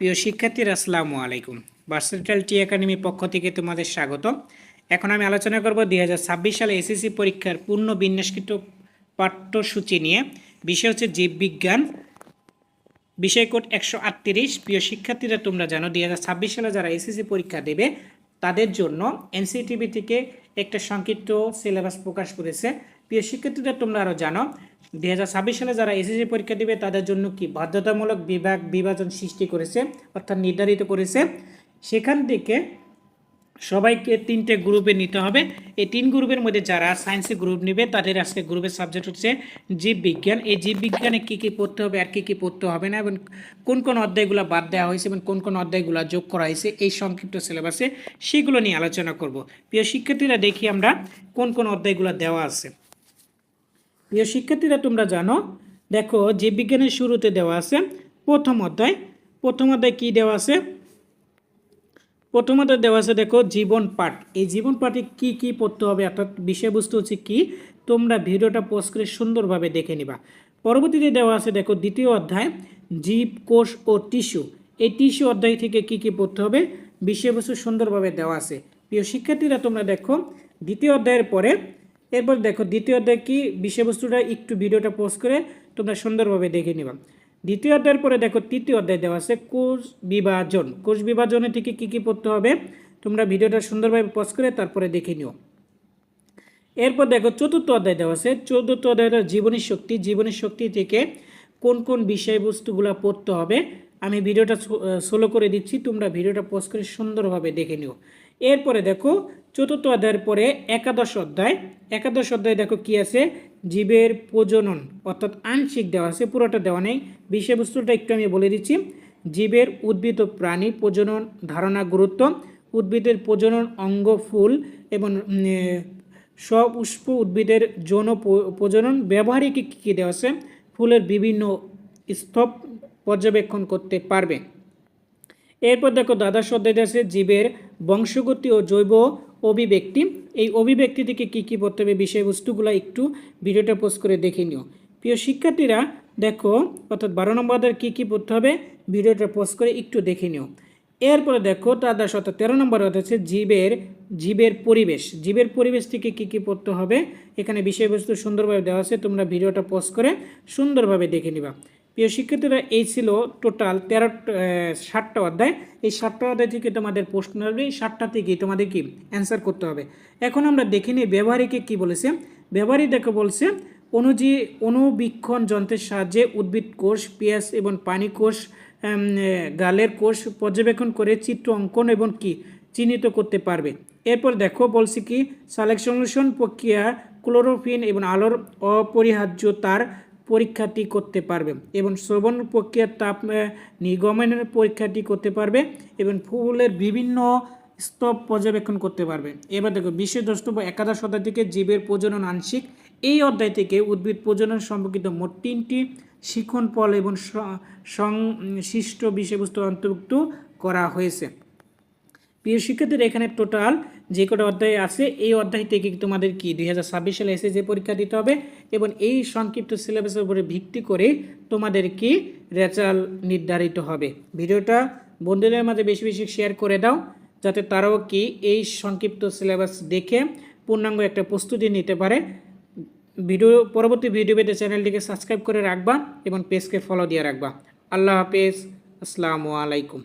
প্রিয় শিক্ষার্থীরা, আসসালামু আলাইকুম। ভার্সিটাল টি একাডেমি পক্ষ থেকে তোমাদের স্বাগত এখন আমি আলোচনা করব দুই হাজার ছাব্বিশ সালে এসএসসি পরীক্ষার পূর্ণ বিন্যাসকৃত পাঠ্যসূচি নিয়ে। বিষয় হচ্ছে জীববিজ্ঞান। বিষয় কোড একশো আটত্রিশ। প্রিয় শিক্ষার্থীরা, তোমরা জানো দুই হাজার ছাব্বিশ সালে যারা এসএসসি পরীক্ষা দেবে তাদের জন্য এনসিটিভি থেকে একটা সংক্ষিপ্ত সিলেবাস প্রকাশ করেছে। প্রিয় শিক্ষার্থীদের তোমরা আরও জানো দু হাজার ছাব্বিশ সালে যারা এসএসসি পরীক্ষা দেবে, তাদের জন্য কি বাধ্যতামূলক বিভাগ বিভাজন সৃষ্টি করেছে, অর্থাৎ নির্ধারিত করেছে। সেখান থেকে সবাইকে তিনটে গ্রুপে নিতে হবে। এই তিন গ্রুপের মধ্যে যারা সায়েন্সে গ্রুপ নেবে, তাদের আজকে গ্রুপের সাবজেক্ট হচ্ছে জীববিজ্ঞান। এই জীববিজ্ঞানে কী কী পড়তে হবে আর কী কী পড়তে হবে না এবং কোন কোন অধ্যায়গুলো বাদ দেওয়া হয়েছে এবং কোন কোন অধ্যায়গুলো যোগ করা হয়েছে, এই সংক্ষিপ্ত সিলেবাসে সেগুলো নিয়ে আলোচনা করব। প্রিয় শিক্ষার্থীরা, দেখি আমরা কোন কোন অধ্যায়গুলো দেওয়া আছে। প্রিয় শিক্ষার্থীরা, তোমরা জানো, দেখো, জীববিজ্ঞানের শুরুতে দেওয়া আছে প্রথম অধ্যায়। প্রথম অধ্যায় কী দেওয়া আছে? প্রথমত দেওয়া আছে, দেখো, জীবন পাঠ। এই জীবন পাঠে কি কি পড়তে হবে, অর্থাৎ বিষয়বস্তু হচ্ছে কি, তোমরা ভিডিওটা পোস্ট করে সুন্দরভাবে দেখে নিবা। পরবর্তীতে দেওয়া আছে, দেখো, দ্বিতীয় অধ্যায়, জীব, কোষ ও টিস্যু। এই টিস্যু অধ্যায় থেকে কি কি পড়তে হবে, বিষয়বস্তু সুন্দরভাবে দেওয়া আছে। প্রিয় শিক্ষার্থীরা, তোমরা দেখো, দ্বিতীয় অধ্যায়ের পরে, এরপর দেখো, দ্বিতীয় অধ্যায় কি, বিষয়বস্তুটা একটু ভিডিওটা পোস্ট করে তোমরা সুন্দরভাবে দেখে নিবা। দ্বিতীয় অধ্যায়ের পরে দেখো, তৃতীয় অধ্যায় দেওয়া আছে, কোষ বিভাজন। কোষ বিভাজনের থেকে কী কী পড়তে হবে? তোমরা ভিডিওটা সুন্দরভাবে পজ করে তারপরে দেখে নিও। এরপর দেখো, চতুর্থ অধ্যায় দেওয়া আছে, চতুর্থ অধ্যায়টা জীবনী শক্তি। জীবনী শক্তি থেকে কোন কোন বিষয়বস্তুগুলো পড়তে হবে? আমি ভিডিওটা সোলো করে দিচ্ছি, তোমরা ভিডিওটা পোস্ট করে সুন্দরভাবে দেখে নিও। এরপরে দেখো, চতুর্থ অধ্যায়ের পরে একাদশ অধ্যায়। একাদশ অধ্যায় দেখো কি আছে? জীবের প্রজনন, অর্থাৎ আংশিক দেওয়া আছে, পুরোটা দেওয়া নেই। বিষয়বস্তুটা একটু আমি বলে দিচ্ছি। জীবের উদ্ভিদ ও প্রাণী প্রজনন, ধারণা, গুরুত্ব। উদ্ভিদের প্রজনন অঙ্গ, ফুল এবং সপুষ্প উদ্ভিদের যৌন প্রজনন ব্যবহারিক কী কী দেওয়া আছে? ফুলের বিভিন্ন স্তব পর্যবেক্ষণ করতে পারবে। এরপর দেখো দ্বাদশ অধ্যায় আছে, জীবের বংশগতি ও জৈব অভিব্যক্তি। এই অভিব্যক্তি থেকে কী কী পড়তে হবে বিষয়বস্তুগুলো একটু ভিডিওটা পোস্ট করে দেখে নিও। প্রিয় শিক্ষার্থীরা, দেখো, অর্থাৎ বারো নম্বরদের কী কী পড়তে হবে? ভিডিওটা পোস্ট করে একটু দেখে নিও। এরপরে দেখো দ্বাদশ অর্থাৎ তেরো নম্বর হচ্ছে জীবের জীবের পরিবেশ। জীবের পরিবেশ থেকে কী কী পড়তে হবে? এখানে বিষয়বস্তু সুন্দরভাবে দেওয়া আছে, তোমরা ভিডিওটা পোস্ট করে সুন্দরভাবে দেখে নিবা। প্রিয় শিক্ষার্থীরা, এই ছিল টোটাল তেরো ষাটটা অধ্যায়। এই ষাটটা অধ্যায় থেকে তোমাদের প্রশ্ন এই ষাটটা থেকে তোমাদের কি অ্যান্সার করতে হবে। এখন আমরা দেখে নিই ব্যবহারিকে কি বলেছে। ব্যবহারিক দেখো বলছে, অনুজী, অনুবীক্ষণ যন্ত্রের সাহায্যে উদ্ভিদ কোষ, পেঁয়াজ এবং পানি কোষ গালের কোষ পর্যবেক্ষণ করে চিত্র অঙ্কন এবং কি চিহ্নিত করতে পারবে। এরপর দেখো বলছি কি সালেকশন প্রক্রিয়া, ক্লোরোফিন এবং আলোর অপরিহার্যতার পরীক্ষাটি করতে পারবে এবং শ্রবণ প্রক্রিয়ার তাপ নিগমনের পরীক্ষাটি করতে পারবে এবং ফুলের বিভিন্ন স্তব পর্যবেক্ষণ করতে পারবে। এবার দেখো, বিশেষ দ্রষ্টব্য, একাদশ থেকে জীবের প্রজনন আংশিক। এই অধ্যায় থেকে উদ্ভিদ প্রজনন সম্পর্কিত মোট তিনটি শিখন, ফল এবং সংশ্লিষ্ট বিষয়বস্তু অন্তর্ভুক্ত করা হয়েছে। প্রিয় শিক্ষার্থীরা, এখানে টোটাল যে কটা অধ্যায় আছে, এই অধ্যায় থেকে তোমাদের কি? দুই হাজার ছাব্বিশ সালে এসে যে পরীক্ষা দিতে হবে এবং এই সংক্ষিপ্ত সিলেবাসের উপরে ভিত্তি করে তোমাদের কি রেজাল্ট নির্ধারিত হবে। ভিডিওটা বন্ধুদের মাঝে বেশি বেশি শেয়ার করে দাও, যাতে তারাও কি এই সংক্ষিপ্ত সিলেবাস দেখে পূর্ণাঙ্গ একটা প্রস্তুতি নিতে পারে। ভিডিও, পরবর্তী ভিডিও পেতে চ্যানেলটিকে সাবস্ক্রাইব করে রাখবা এবং পেজকে ফলো দিয়ে রাখবা। আল্লাহ হাফেজ। আসসালামু আলাইকুম।